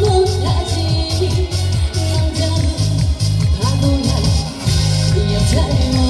못하지. 남자는 바보야 여자를